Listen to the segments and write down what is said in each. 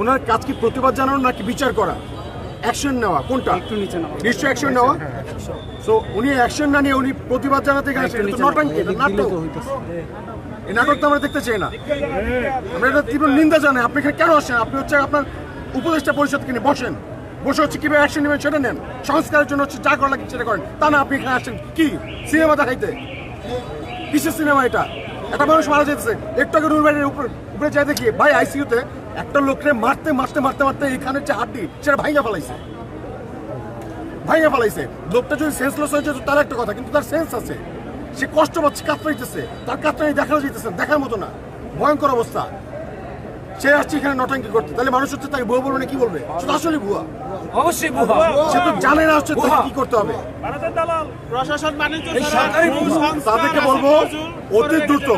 ওনার কাজ কি প্রতিবাদ জানানো নাকি বিচার করা? অ্যাকশন নেওয়া কোনটা? একটু নিচে নাও নিশ্চয় অ্যাকশন নেওয়া? সো উনি অ্যাকশন না নিয়ে উনি প্রতিবাদ জানাতে গেছেন এটা তো নটাঙ্কি এটা নাটক। এই নাটক তো আমরা দেখতে চাই না। আমরা এটা তীব্র নিন্দা জানাই। আপনি এখানে কেন আসেন? আপনি হচ্ছে আপনার উপদেষ্টা পরিষদকে নিয়ে বসেন। বসে হচ্ছে কীভাবে অ্যাকশন নেবেন সেটা নেন। সংস্কারের জন্য হচ্ছে যা করা লাগে সেটা করেন। তা না আপনি এখানে আসেন কি? সিনেমা দেখাইতে। কিসের সিনেমা এটা? একটা মানুষ মারা যেতেছে একটু আগে রুলবাড়ির উপর উপরে যাই দেখি ভাই আইসিইউতে একটা লোকরে মারতে মারতে মারতে মারতে এখানে যে হাড্ডি সেটা ভাইয়া ফেলাইছে। ভাইয়া ফেলাইছে। লোকটা যদি সেন্সলেস হয়ে যেত তার একটা কথা কিন্তু তার সেন্স আছে। সে কষ্ট পাচ্ছে কাতরাইতেছে তার কাতরাই দেখানো যেতেছে দেখার মতো না। ভয়ঙ্কর অবস্থা। সে আসছে এখানে নটাঙ্কি করতে। তাহলে মানুষ হচ্ছে তাকে ভুয়া বলবে না কি বলবে? সে আসলে ভুয়া। অবশ্যই বুহা সে তো জানে না হচ্ছে তাকে কি করতে হবে। প্রশাসন বাণিজ্য তাদেরকে বলব অতি দ্রুত।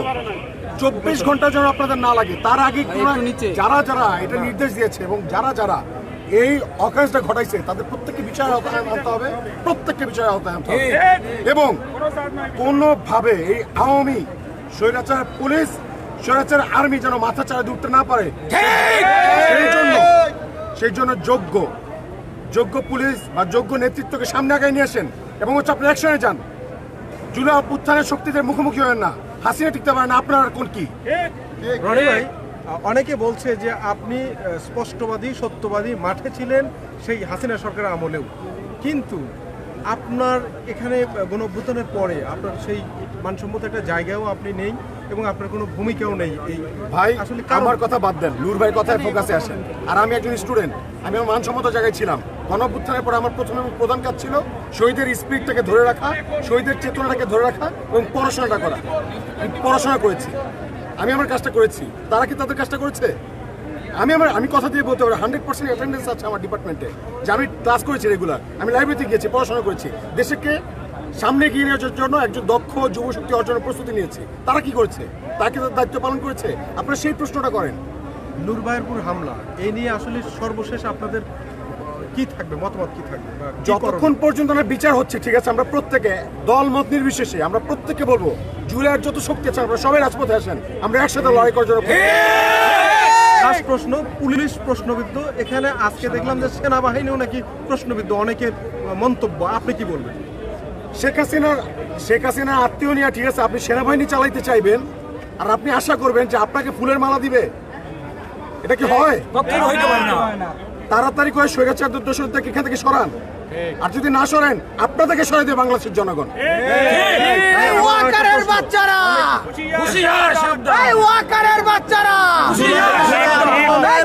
চব্বিশ ঘণ্টা যেন আপনাদের না লাগে তার আগে নিচে। যারা যারা এটা নির্দেশ দিয়েছে এবং যারা যারা এই অকাজটা ঘটাইছে তাদের প্রত্যেককে বিচার আওতায় আনতে হবে প্রত্যেককে বিচার আওতায় আনতে হবে। এবং কোনোভাবে এই আওয়ামী স্বৈরাচার পুলিশ স্বৈরাচার আর্মি যেন মাথা চাড়া উঠতে না পারে সেই জন্য সেই জন্য যোগ্য যোগ্য পুলিশ বা যোগ্য নেতৃত্বকে সামনে আগায় নিয়ে আসেন এবং হচ্ছে আপনি অ্যাকশনে যান। জুলাই উত্থানের শক্তিদের মুখোমুখি হবেন না। হাসিনা টিকতে পারেন না আপনার কোন কি? রনি ভাই। অনেকে বলছে যে আপনি স্পষ্টবাদী সত্যবাদী মাঠে ছিলেন সেই হাসিনা সরকারের আমলেও। কিন্তু আপনার এখানে গণঅভ্যুত্থানের পরে আপনার সেই মানসম্মত একটা জায়গাও আপনি নেই এবং আপনার কোনো ভূমিকাও নেই এই ভাই আসলে আমার কথা বাদ দেন। নূর ভাই কথায় ফোকাসে আসেন। আর আমি একজন স্টুডেন্ট আমি আমার মানসম্মত জায়গায় ছিলাম। গণঅভ্যুত্থানের পরে আমার প্রথমে প্রধান কাজ ছিল শহীদের স্পিরিটটাকে ধরে রাখা, শহীদের চেতনাটাকে ধরে রাখা এবং পড়াশোনাটা করা। পড়াশোনা করেছি। আমি আমার কাজটা করেছি। তারা কি তাদের কাজটা করেছে? আমি আমার, আমি কথা দিয়ে বলতে পারি হান্ড্রেড পার্সেন্ট অ্যাটেন্ডেন্স আছে আমার ডিপার্টমেন্টে যে আমি ক্লাস করেছি রেগুলার আমি লাইব্রেরিতে গিয়েছি, পড়াশোনা করেছি। দেশকে সামনে গিয়ে নেওয়ার জন্য একজন দক্ষ যুবশক্তি অর্জনের প্রস্তুতি নিয়েছি। তারা কি করেছে? তারা কি তাদের দায়িত্ব পালন করেছে? আপনারা সেই প্রশ্নটা করেন। নুরবায়েরপুর হামলা এই নিয়ে আসলে সর্বশেষ আপনাদের কি থাকবে? মতামত কি থাকবে? যতক্ষণ পর্যন্ত না বিচার হচ্ছে ঠিক আছে আমরা প্রত্যেকে দল মত নির্বিশেষে আমরা প্রত্যেকে বলব জুলাইয়ের যত শক্তি আছে আমরা সবাই রাজপথে আসেন আমরা একসাথে লড়াই করার জন্য লাস্ট প্রশ্ন পুলিশ প্রশ্নবিদ্ধ। এখানে আজকে দেখলাম যে সেনাবাহিনীও নাকি প্রশ্নবিদ্ধ অনেকের মন্তব্য। আপনি কি বলবেন? শেখ হাসিনার শেখ হাসিনার আত্মীয় নিয়ে ঠিক আছে আপনি সেনাবাহিনী চালাইতে চাইবেন আর আপনি আশা করবেন যে আপনাকে ফুলের মালা দিবে? এটা কি হয়? কখনো হইতে পারে না। তাড়াতাড়ি করে স্বৈরাচার দোষরদেরকে এখান থেকে সরান। আর যদি না সরেন আপনাদেরকে সরাই দেবে বাংলাদেশের জনগণ। ওয়াকারের বাচ্চারা। ওয়াকারের বাচ্চারা।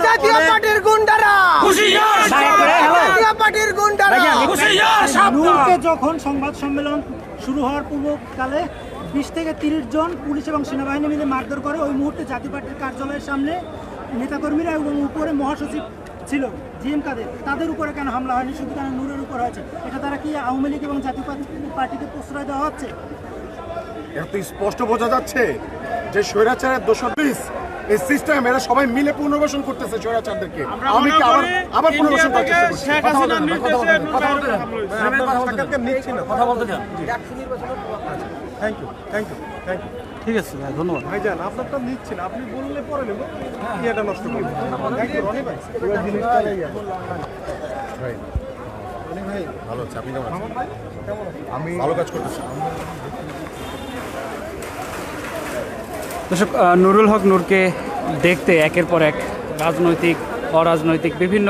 জাতীয় পার্টির গুন্ডারা। জাতীয় পার্টির গুন্ডারা। যখন সংবাদ সম্মেলন শুরু হওয়ার পূর্বকালে বিশ থেকে তিরিশ জন পুলিশ এবং সেনাবাহিনী মিলে মারধর করে ওই মুহূর্তে জাতীয় পার্টির কার্যালয়ের সামনে নেতাকর্মীরা এবং উপরে মহাসচিব ছিল। জিএম কাদের তাদের উপরে কেন হামলা হয়নি? শুধু কেন নূরের উপর হয়েছে। এটা তারা কি আওয়ামী লীগ এবং জাতীয় পার্টিকে প্রশ্রয় দেওয়া হচ্ছে? এটা তো স্পষ্ট বোঝা যাচ্ছে যে স্বৈরাচারের দোষর প্লিজ এই সিস্টেম এরা সবাই মিলে পুনর্বাসন করতেছে স্বৈরাচারদেরকে। আমি কি আবার আবার পুনর্বাসন করার চেষ্টা করছি কথা বলতে দেন, কথা বলতে দেন, কথা বলতে দেন। কথা thank you thank you thank you ঠিক আছে ভাই ধন্যবাদ। ভাইজান আপনারটা নিচ্ছি না আপনি বললে পরে নেব। ইয়েটা নষ্ট করব থ্যাংক ইউ ভাই ভালো আছে আপনি কেমন আছেন? আমি ভালো কাজ করতেছি। দর্শক নুরুল হক নূরকে দেখতে একের পর এক রাজনৈতিক অরাজনৈতিক বিভিন্ন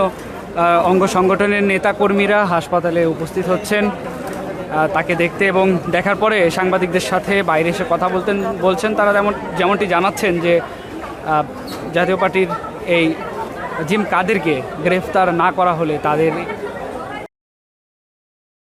অঙ্গ সংগঠনের নেতাকর্মীরা হাসপাতালে উপস্থিত হচ্ছেন। তাকে দেখতে এবং দেখার পরে সাংবাদিকদের সাথে বাইরে এসে কথা বলতেন, বলছেন তারা যেমন যেমনটি জানাচ্ছেন যে জাতীয় পার্টির এই জিম কাদেরকে গ্রেফতার না করা হলে তাদের